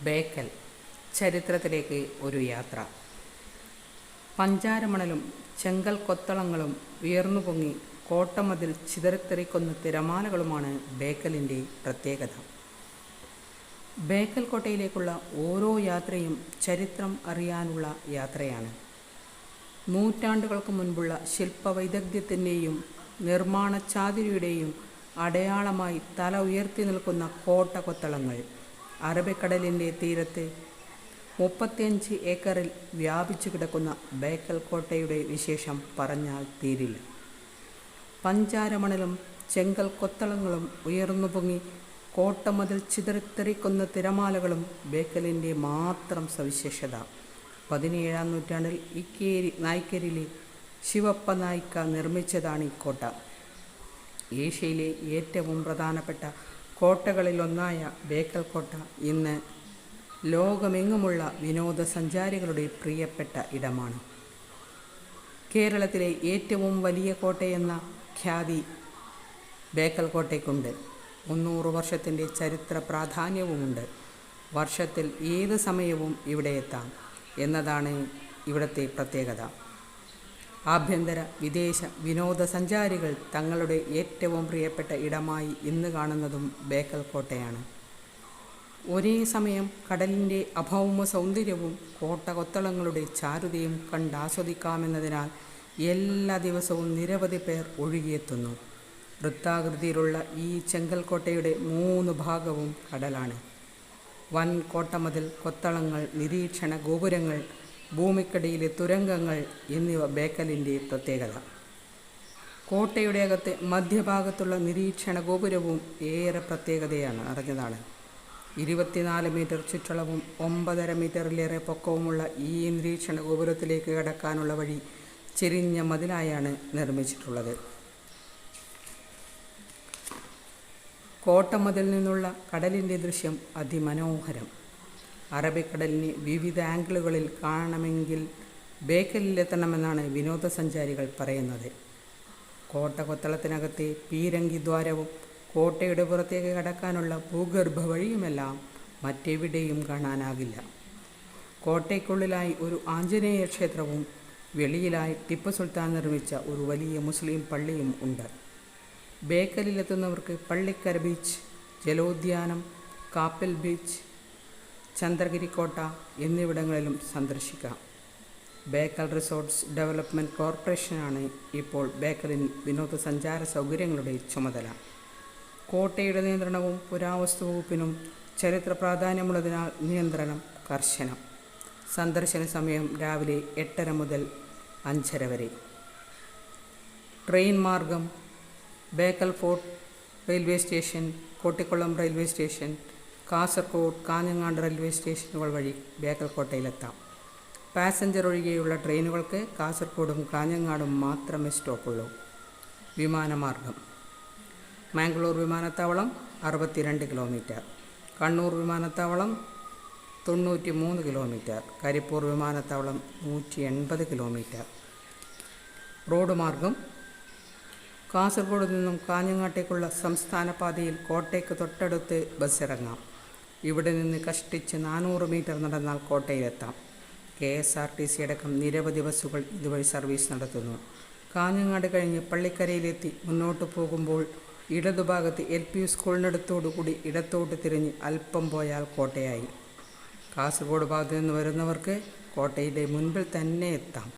ബേക്കൽ ചരിത്രത്തിലേക്ക് ഒരു യാത്ര. പഞ്ചാരമണലും ചെങ്കൽ കൊത്തളങ്ങളും ഉയർന്നു പൊങ്ങി കോട്ടമതിൽ ചിതറിത്തെറിക്കുന്ന തിരമാലകളുമാണ് ബേക്കലിന്റെ പ്രത്യേകത. ബേക്കൽ കോട്ടയിലേക്കുള്ള ഓരോ യാത്രയും ചരിത്രം അറിയാനുള്ള യാത്രയാണ്. നൂറ്റാണ്ടുകൾക്ക് മുൻപുള്ള ശില്പവൈദഗ്ധ്യത്തിന്റെയും നിർമ്മാണ ചാതിരിയുടെയും അടയാളമായി തല ഉയർത്തി നിൽക്കുന്ന കോട്ട കൊത്തളങ്ങൾ. അറബിക്കടലിന്റെ തീരത്ത് മുപ്പത്തിയഞ്ച് ഏക്കറിൽ വ്യാപിച്ചു കിടക്കുന്ന ബേക്കൽ കോട്ടയുടെ വിശേഷം പറഞ്ഞാൽ തീരില്ല. പഞ്ചാരമണലും ചെങ്കൽ കൊത്തളങ്ങളും ഉയർന്നു പൊങ്ങി കോട്ടമതിൽ ചിതറിത്തെറിക്കുന്ന തിരമാലകളും ബേക്കലിന്റെ മാത്രം സവിശേഷത. പതിനേഴാം നൂറ്റാണ്ടിൽ ഇക്കേരി നായ്ക്കരിലെ ശിവപ്പ നായിക്ക നിർമ്മിച്ചതാണ് ഈ കോട്ട. ഏഷ്യയിലെ ഏറ്റവും പ്രധാനപ്പെട്ട കോട്ടകളിലൊന്നായ ബേക്കൽ കോട്ട ഇന്ന് ലോകമെങ്ങുമുള്ള വിനോദസഞ്ചാരികളുടെ പ്രിയപ്പെട്ട ഇടമാണ്. കേരളത്തിലെ ഏറ്റവും വലിയ കോട്ടയെന്ന ഖ്യാതി ബേക്കൽ കോട്ടയ്ക്കുണ്ട് മുന്നൂറ് വർഷത്തിന്റെ ചരിത്ര പ്രാധാന്യവുമുണ്ട്. വർഷത്തിൽ ഏത് സമയവും ഇവിടെ എത്താം എന്നതാണ് ഇവിടുത്തെ പ്രത്യേകത. ആഭ്യന്തര വിദേശ വിനോദസഞ്ചാരികൾ തങ്ങളുടെ ഏറ്റവും പ്രിയപ്പെട്ട ഇടമായി ഇന്ന് കാണുന്നതും ബേക്കൽ കോട്ടയാണ് ഒരേ സമയം കടലിന്റെ അഭൗമ സൗന്ദര്യവും കോട്ട കോട്ടകൊത്തളങ്ങളുടെ ചാരുതയും കണ്ടാസ്വദിക്കാമെന്നതിനാൽ എല്ലാ ദിവസവും നിരവധി പേർ ഒഴുകിയെത്തുന്നു. വൃത്താകൃതിയിലുള്ള ഈ ചെങ്കൽക്കോട്ടയുടെ മൂന്ന് ഭാഗവും കടലാണ്. വൻ കോട്ടമതിൽ കൊത്തളങ്ങൾ നിരീക്ഷണ ഗോപുരങ്ങൾ ഭൂമിക്കടിയിലെ തുരങ്കങ്ങൾ എന്നിവ ബേക്കലിന്റെ പ്രത്യേകത. കോട്ടയുടെ അകത്തെ മധ്യഭാഗത്തുള്ള നിരീക്ഷണ ഗോപുരവും ഏറെ പ്രത്യേകതയാണ് അറിഞ്ഞതാണ്. ഇരുപത്തിനാല് മീറ്റർ ചുറ്റളവും ഒമ്പതര മീറ്ററിലേറെ പൊക്കവുമുള്ള ഈ നിരീക്ഷണ ഗോപുരത്തിലേക്ക് കടക്കാനുള്ള വഴി ചെരിഞ്ഞ മതിലായാണ് നിർമ്മിച്ചിട്ടുള്ളത്. കോട്ടമതിൽ നിന്നുള്ള കടലിന്റെ ദൃശ്യം അതിമനോഹരം. അറബിക്കടലിനെ വിവിധ ആംഗിളുകളിൽ കാണണമെങ്കിൽ ബേക്കലിലെത്തണമെന്നാണ് വിനോദസഞ്ചാരികൾ പറയുന്നത്. കോട്ട കൊത്തളത്തിനകത്തെ പീരങ്കി ദ്വാരവും കോട്ടയുടെ പുറത്തേക്ക് കടക്കാനുള്ള ഭൂഗർഭ വഴിയുമെല്ലാം മറ്റെവിടെയും കാണാനാകില്ല. കോട്ടയ്ക്കുള്ളിലായി ഒരു ആഞ്ജനേയ ക്ഷേത്രവും വെളിയിലായി ടിപ്പു സുൽത്താൻ നിർമ്മിച്ച ഒരു വലിയ മുസ്ലിം പള്ളിയും ഉണ്ട്. ബേക്കലിലെത്തുന്നവർക്ക് പള്ളിക്കര ബീച്ച് ജലോദ്യാനം കാപ്പൽ ബീച്ച് ചന്ദ്രഗിരിക്കോട്ട എന്നിവിടങ്ങളിലും സന്ദർശിക്കാം. ബേക്കൽ റിസോർട്ട്സ് ഡെവലപ്മെന്റ് കോർപ്പറേഷനാണ് ഇപ്പോൾ ബേക്കലിൽ വിനോദസഞ്ചാര സൗകര്യങ്ങളുടെ ചുമതല. കോട്ടയുടെ നിയന്ത്രണവും പുരാവസ്തു വകുപ്പിനും ചരിത്ര പ്രാധാന്യമുള്ളതിനാൽ നിയന്ത്രണം കർശനം. സന്ദർശന സമയം രാവിലെ എട്ടര മുതൽ അഞ്ചര വരെ. ട്രെയിൻ മാർഗം Bekal fort railway station Kottikulam railway station Kasaragod Kanhangad railway സ്റ്റേഷനുകൾ വഴി ബേക്കൽ കോട്ടയിലെത്താം പാസഞ്ചർ ഒഴികെയുള്ള ട്രെയിനുകൾക്ക് കാസർഗോഡും കാഞ്ഞങ്ങാടും മാത്രമേ സ്റ്റോപ്പുള്ളൂ. വിമാനമാർഗം. മാംഗ്ലൂർ വിമാനത്താവളം അറുപത്തിരണ്ട് കിലോമീറ്റർ. കണ്ണൂർ വിമാനത്താവളം തൊണ്ണൂറ്റി മൂന്ന് കിലോമീറ്റർ. കരിപ്പൂർ വിമാനത്താവളം നൂറ്റി എൺപത് കിലോമീറ്റർ. റോഡ് മാർഗം. കാസർഗോഡ് നിന്നും കാഞ്ഞങ്ങാട്ടേക്കുള്ള സംസ്ഥാന പാതയിൽ കോട്ടയ്ക്ക് തൊട്ടടുത്ത് ബസ് ഇറങ്ങാം ഇവിടെ നിന്ന് കഷ്ടിച്ച് നാനൂറ് മീറ്റർ നടന്നാൽ കോട്ടയിലെത്താം. K S R T C അടക്കം നിരവധി ബസ്സുകൾ ഇതുവഴി സർവീസ് നടത്തുന്നു. കാഞ്ഞങ്ങാട് കഴിഞ്ഞ് പള്ളിക്കരയിലെത്തി മുന്നോട്ട് പോകുമ്പോൾ ഇടതുഭാഗത്ത് എൽ പി സ്കൂളിനടുത്തോടുകൂടി ഇടത്തോട്ട് തിരിഞ്ഞ് അല്പം പോയാൽ കോട്ടയായി. കാസർഗോഡ് ഭാഗത്തു നിന്ന് വരുന്നവർക്ക് കോട്ടയുടെ മുൻപിൽ തന്നെ എത്താം.